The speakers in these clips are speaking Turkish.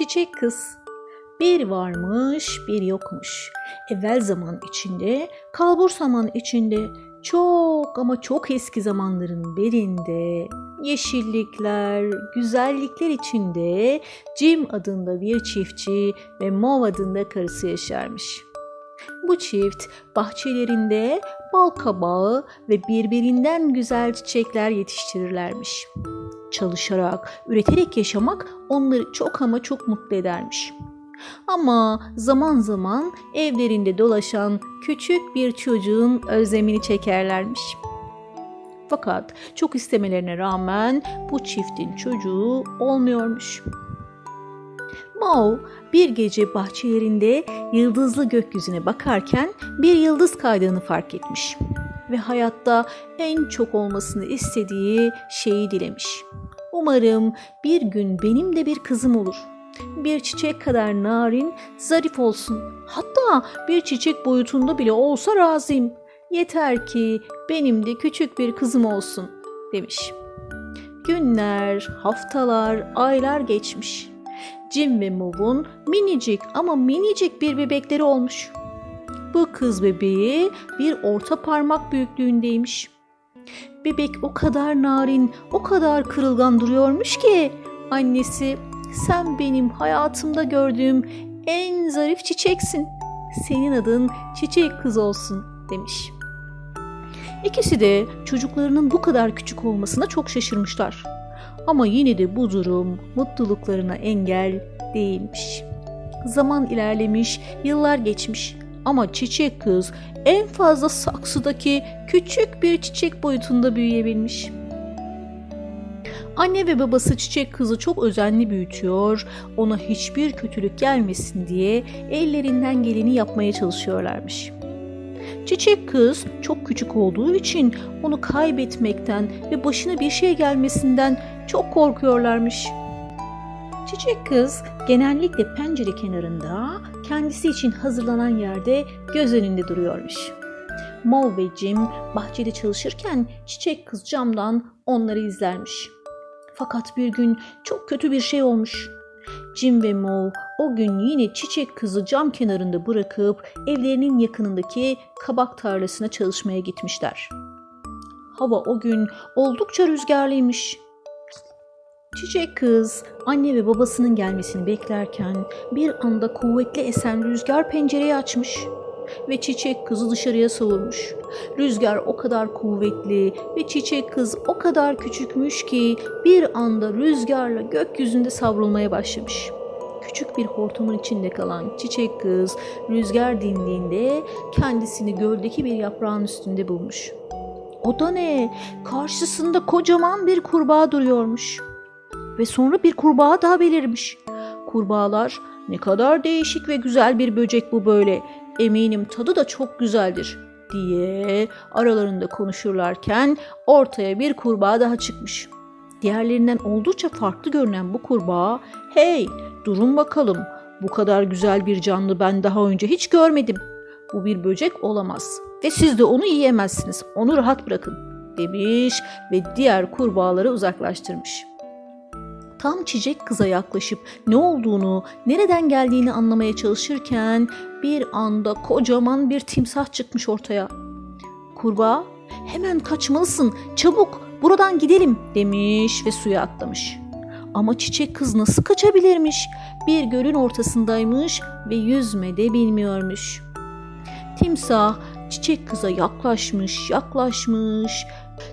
Çiçek kız. Bir varmış, bir yokmuş. Evvel zaman içinde, kalbur zaman içinde, çok ama çok eski zamanların birinde, yeşillikler, güzellikler içinde Jim adında bir çiftçi ve Mov adında karısı yaşarmış. Bu çift bahçelerinde bal kabağı ve birbirinden güzel çiçekler yetiştirirlermiş. Çalışarak, üreterek yaşamak onları çok ama çok mutlu edermiş. Ama zaman zaman evlerinde dolaşan küçük bir çocuğun özlemini çekerlermiş. Fakat çok istemelerine rağmen bu çiftin çocuğu olmuyormuş. Mao bir gece bahçelerinde yıldızlı gökyüzüne bakarken bir yıldız kaydığını fark etmiş ve hayatta en çok olmasını istediği şeyi dilemiş. Umarım bir gün benim de bir kızım olur. Bir çiçek kadar narin, zarif olsun. Hatta bir çiçek boyutunda bile olsa razıyım. Yeter ki benim de küçük bir kızım olsun." demiş. Günler, haftalar, aylar geçmiş. Jim ve Mov'un minicik ama minicik bir bebekleri olmuş. Bu kız bebeği bir orta parmak büyüklüğündeymiş. Bebek o kadar narin, o kadar kırılgan duruyormuş ki annesi sen benim hayatımda gördüğüm en zarif çiçeksin. Senin adın çiçek kız olsun demiş. İkisi de çocuklarının bu kadar küçük olmasına çok şaşırmışlar. Ama yine de bu durum mutluluklarına engel değilmiş. Zaman ilerlemiş, yıllar geçmiş ama çiçek kız en fazla saksıdaki küçük bir çiçek boyutunda büyüyebilmiş. Anne ve babası çiçek kızı çok özenli büyütüyor, ona hiçbir kötülük gelmesin diye ellerinden geleni yapmaya çalışıyorlarmış. Çiçek kız çok küçük olduğu için onu kaybetmekten ve başına bir şey gelmesinden çok korkuyorlarmış. Çiçek kız genellikle pencere kenarında kendisi için hazırlanan yerde göz önünde duruyormuş. Mov ve Jim bahçede çalışırken çiçek kız camdan onları izlermiş. Fakat bir gün çok kötü bir şey olmuş. Jim ve Mov o gün yine çiçek kızı cam kenarında bırakıp evlerinin yakınındaki kabak tarlasına çalışmaya gitmişler. Hava o gün oldukça rüzgarlıymış. Çiçek kız anne ve babasının gelmesini beklerken bir anda kuvvetli esen rüzgar pencereyi açmış ve çiçek kızı dışarıya savurmuş. Rüzgar o kadar kuvvetli ve çiçek kız o kadar küçükmüş ki bir anda rüzgarla gökyüzünde savrulmaya başlamış. Küçük bir hortumun içinde kalan çiçek kız rüzgar dindiğinde kendisini göldeki bir yaprağın üstünde bulmuş. O da ne? Karşısında kocaman bir kurbağa duruyormuş. Ve sonra bir kurbağa daha belirmiş. Kurbağalar ne kadar değişik ve güzel bir böcek bu böyle. Eminim tadı da çok güzeldir diye aralarında konuşurlarken ortaya bir kurbağa daha çıkmış. Diğerlerinden oldukça farklı görünen bu kurbağa, "Hey, durun bakalım. Bu kadar güzel bir canlı ben daha önce hiç görmedim. Bu bir böcek olamaz ve siz de onu yiyemezsiniz. Onu rahat bırakın." demiş ve diğer kurbağaları uzaklaştırmış. Tam çiçek kıza yaklaşıp ne olduğunu, nereden geldiğini anlamaya çalışırken bir anda kocaman bir timsah çıkmış ortaya. Kurbağa, hemen kaçmalısın, çabuk buradan gidelim demiş ve suya atlamış. Ama çiçek kız nasıl kaçabilirmiş? Bir gölün ortasındaymış ve yüzme de bilmiyormuş. Timsah çiçek kıza yaklaşmış, yaklaşmış.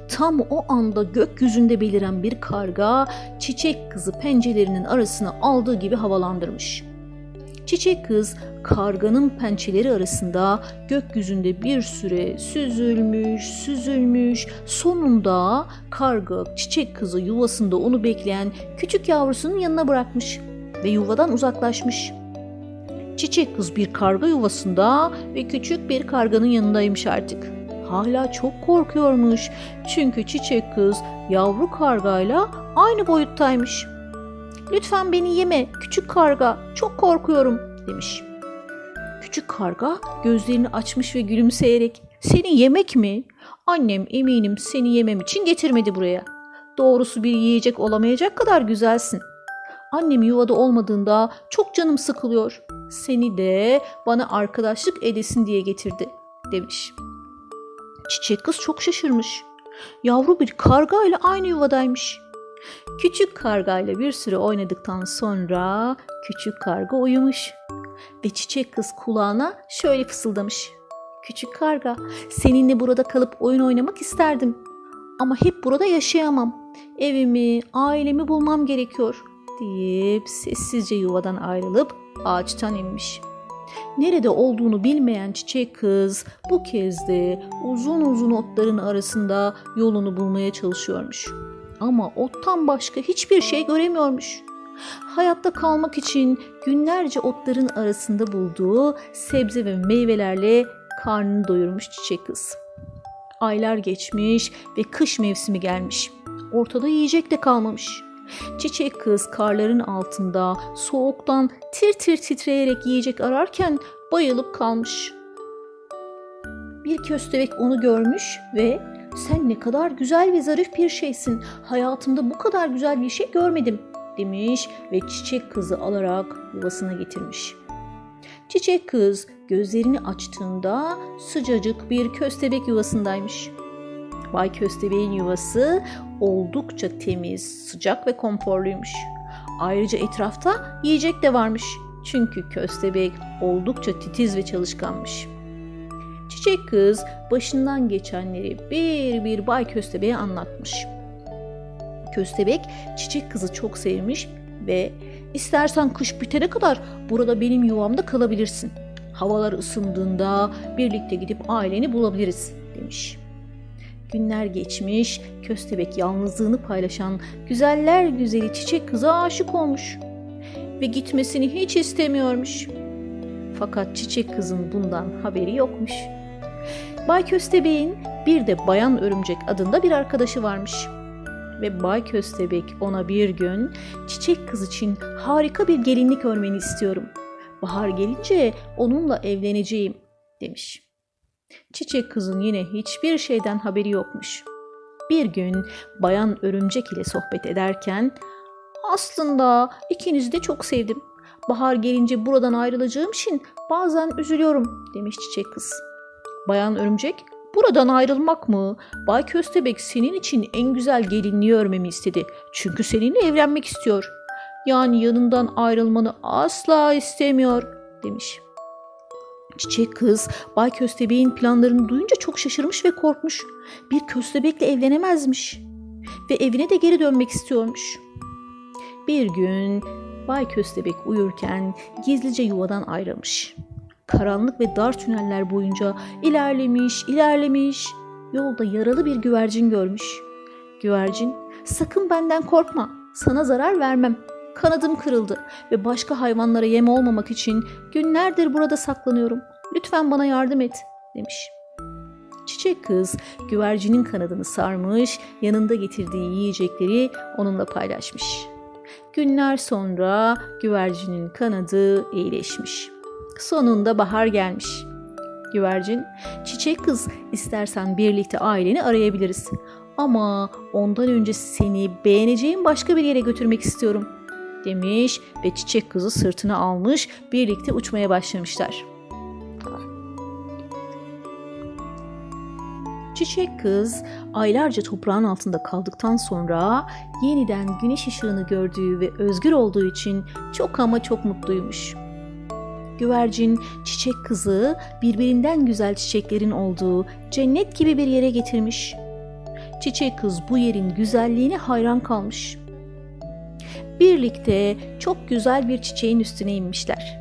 Tam o anda gökyüzünde beliren bir karga çiçek kızı pençelerinin arasına aldığı gibi havalandırmış. Çiçek kız karganın pençeleri arasında gökyüzünde bir süre süzülmüş, süzülmüş. Sonunda karga çiçek kızı yuvasında onu bekleyen küçük yavrusunun yanına bırakmış ve yuvadan uzaklaşmış. Çiçek kız bir karga yuvasında ve küçük bir karganın yanındaymış artık. Hala çok korkuyormuş. Çünkü çiçek kız yavru kargayla aynı boyuttaymış. Lütfen beni yeme küçük karga çok korkuyorum demiş. Küçük karga gözlerini açmış ve gülümseyerek seni yemek mi? Annem eminim seni yemem için getirmedi buraya. Doğrusu bir yiyecek olamayacak kadar güzelsin. Annem yuvada olmadığında çok canım sıkılıyor. Seni de bana arkadaşlık edesin diye getirdi demiş. Çiçek kız çok şaşırmış. Yavru bir karga ile aynı yuvadaymış. Küçük karga ile bir süre oynadıktan sonra küçük karga uyumuş. Ve çiçek kız kulağına şöyle fısıldamış. Küçük karga, seninle burada kalıp oyun oynamak isterdim. Ama hep burada yaşayamam. Evimi, ailemi bulmam gerekiyor deyip sessizce yuvadan ayrılıp ağaçtan inmiş. Nerede olduğunu bilmeyen çiçek kız bu kez de uzun uzun otların arasında yolunu bulmaya çalışıyormuş. Ama ottan başka hiçbir şey göremiyormuş. Hayatta kalmak için günlerce otların arasında bulduğu sebze ve meyvelerle karnını doyurmuş çiçek kız. Aylar geçmiş ve kış mevsimi gelmiş. Ortada yiyecek de kalmamış. Çiçek kız karların altında soğuktan tir tir titreyerek yiyecek ararken bayılıp kalmış. Bir köstebek onu görmüş ve sen ne kadar güzel ve zarif bir şeysin. Hayatımda bu kadar güzel bir şey görmedim demiş ve çiçek kızı alarak yuvasına getirmiş. Çiçek kız gözlerini açtığında sıcacık bir köstebek yuvasındaymış. Bay Köstebeğin yuvası oldukça temiz, sıcak ve konforluymuş. Ayrıca etrafta yiyecek de varmış. Çünkü köstebek oldukça titiz ve çalışkanmış. Çiçek kız başından geçenleri bir bir Bay Köstebeğe anlatmış. Köstebek çiçek kızı çok sevmiş ve istersen kış bitene kadar burada benim yuvamda kalabilirsin. Havalar ısındığında birlikte gidip aileni bulabiliriz demiş. Günler geçmiş, köstebek yalnızlığını paylaşan güzeller güzeli çiçek kıza aşık olmuş ve gitmesini hiç istemiyormuş. Fakat çiçek kızın bundan haberi yokmuş. Bay Köstebek'in bir de Bayan Örümcek adında bir arkadaşı varmış. Ve Bay Köstebek ona bir gün çiçek kız için harika bir gelinlik örmeni istiyorum. Bahar gelince onunla evleneceğim demiş. Çiçek kızın yine hiçbir şeyden haberi yokmuş. Bir gün bayan örümcek ile sohbet ederken aslında ikinizi de çok sevdim. Bahar gelince buradan ayrılacağım için bazen üzülüyorum demiş çiçek kız. Bayan örümcek buradan ayrılmak mı? Bay Köstebek senin için en güzel gelinliği örmemi istedi. Çünkü seninle evlenmek istiyor. Yani yanından ayrılmanı asla istemiyor demiş. Çiçek kız Bay Köstebek'in planlarını duyunca çok şaşırmış ve korkmuş. Bir köstebekle evlenemezmiş ve evine de geri dönmek istiyormuş. Bir gün Bay Köstebek uyurken gizlice yuvadan ayrılmış. Karanlık ve dar tüneller boyunca ilerlemiş, ilerlemiş. Yolda yaralı bir güvercin görmüş. Güvercin, sakın benden korkma, sana zarar vermem. Kanadım kırıldı ve başka hayvanlara yem olmamak için günlerdir burada saklanıyorum. Lütfen bana yardım et, demiş. Çiçek kız güvercinin kanadını sarmış, yanında getirdiği yiyecekleri onunla paylaşmış. Günler sonra güvercinin kanadı iyileşmiş. Sonunda bahar gelmiş. Güvercin, çiçek kız istersen birlikte aileni arayabiliriz. Ama ondan önce seni beğeneceğim başka bir yere götürmek istiyorum demiş ve çiçek kızı sırtına almış birlikte uçmaya başlamışlar. Çiçek kız aylarca toprağın altında kaldıktan sonra yeniden güneş ışığını gördüğü ve özgür olduğu için çok ama çok mutluymuş. Güvercin çiçek kızı birbirinden güzel çiçeklerin olduğu cennet gibi bir yere getirmiş. Çiçek kız bu yerin güzelliğine hayran kalmış. Birlikte çok güzel bir çiçeğin üstüne inmişler.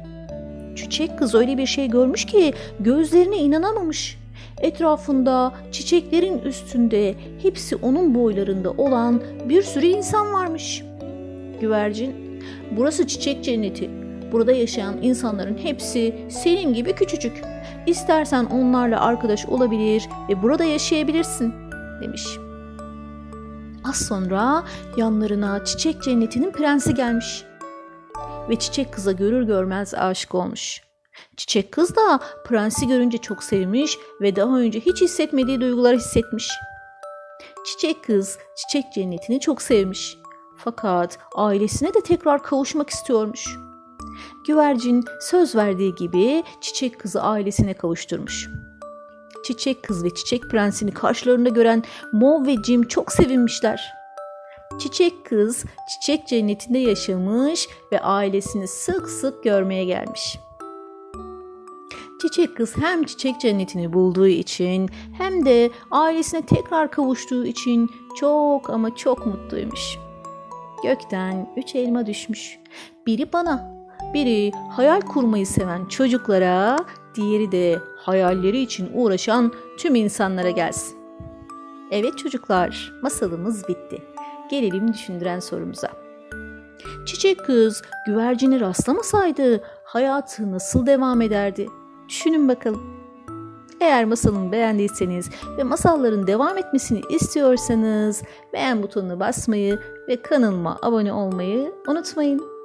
Çiçek kız öyle bir şey görmüş ki gözlerine inanamamış. Etrafında çiçeklerin üstünde hepsi onun boylarında olan bir sürü insan varmış. Güvercin, burası çiçek cenneti. Burada yaşayan insanların hepsi senin gibi küçücük. İstersen onlarla arkadaş olabilir ve burada yaşayabilirsin demiş. Az sonra yanlarına çiçek cennetinin prensi gelmiş. Ve çiçek kıza görür görmez aşık olmuş. Çiçek kız da prensi görünce çok sevmiş ve daha önce hiç hissetmediği duyguları hissetmiş. Çiçek kız çiçek cennetini çok sevmiş. Fakat ailesine de tekrar kavuşmak istiyormuş. Güvercin söz verdiği gibi çiçek kızı ailesine kavuşturmuş. Çiçek kız ve çiçek prensini karşılarında gören Mov ve Jim çok sevinmişler. Çiçek kız çiçek cennetinde yaşamış ve ailesini sık sık görmeye gelmiş. Çiçek kız hem çiçek cennetini bulduğu için hem de ailesine tekrar kavuştuğu için çok ama çok mutluymuş. Gökten üç elma düşmüş. Biri bana, biri hayal kurmayı seven çocuklara, diğeri de hayalleri için uğraşan tüm insanlara gelsin. Evet çocuklar, masalımız bitti. Gelelim düşündüren sorumuza. Çiçek kız güvercini rastlamasaydı hayatı nasıl devam ederdi? Düşünün bakalım. Eğer masalımı beğendiyseniz ve masalların devam etmesini istiyorsanız beğen butonuna basmayı ve kanalıma abone olmayı unutmayın.